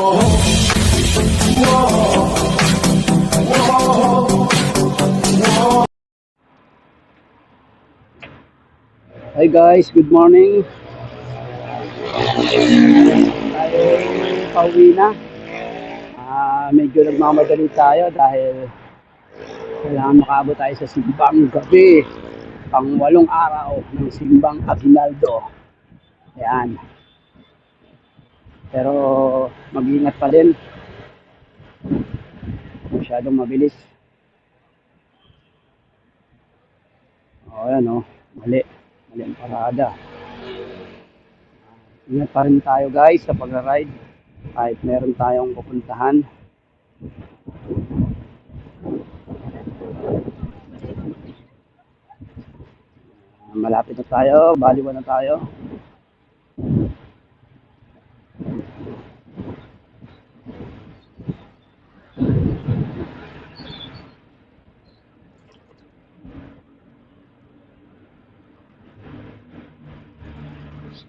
Hi guys, good morning. Tayo pauwi na. Ah, medyo nagmamadali tayo dahil kailangan makaabot tayo sa simbang gabi. Pang walong araw ng simbang Aguinaldo. Ayan. Pero mag-ingat pa din. Masyadong mabilis. O, ayan o. Mali. Mali ang parada. Ingat pa rin tayo guys sa pag-ride. Kahit meron tayong pupuntahan. Malapit na tayo. Baliwan na tayo.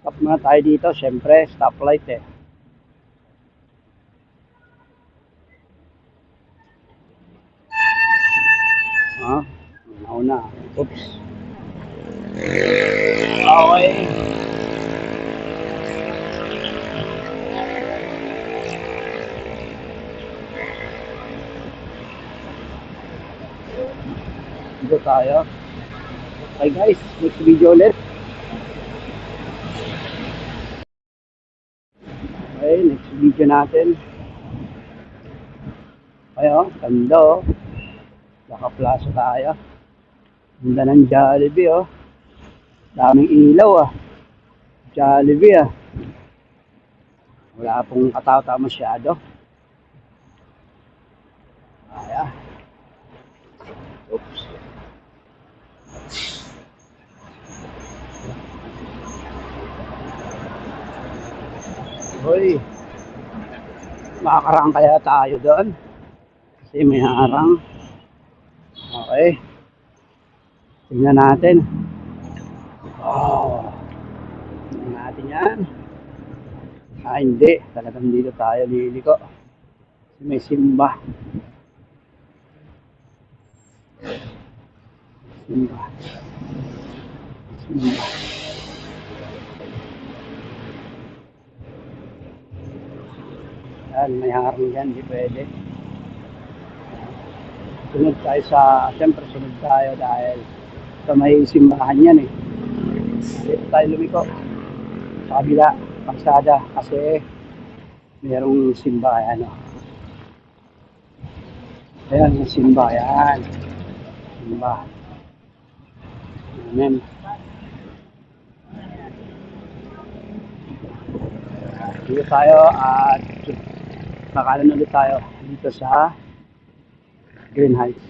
Stop muna tayo dito. Siyempre, stoplight eh. Ha? Nauna. Oops. Okay. Dito tayo. Okay guys, next video ulit. Okay, next video natin. Ayo, ganda oh. Naka-plaza tayo. Ganda ng Jollibee oh. Daming ilaw ah. Jollibee ah. Wala pong katao-tao masyado. Ay ah. Oops. Hoy. Makakarang kaya tayo doon. Kasi may harang. Okay. Tingnan natin. Oh. Tingnan natin yan. Ah, hindi. Talagang dito tayo liliko. Kasi may simba. Simba. Simba. Yan, may harang dyan. Di pwede. Sunod tayo sa, siyempre sunod tayo dahil sa may simbahan yan eh. Dito tayo lumiko. Sa kabila, pagsada. Kasi merong simba, ano. Ayan, yung simba, yan. Simba. Amen. Dito tayo at kakalan ulit tayo dito sa Green Heights.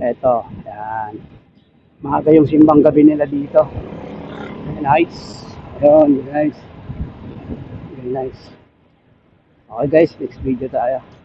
Eto, yan. Maaga yung simbang gabi nila dito. Green Heights. Ayun, Heights. Green Heights. Okay guys, next video tayo.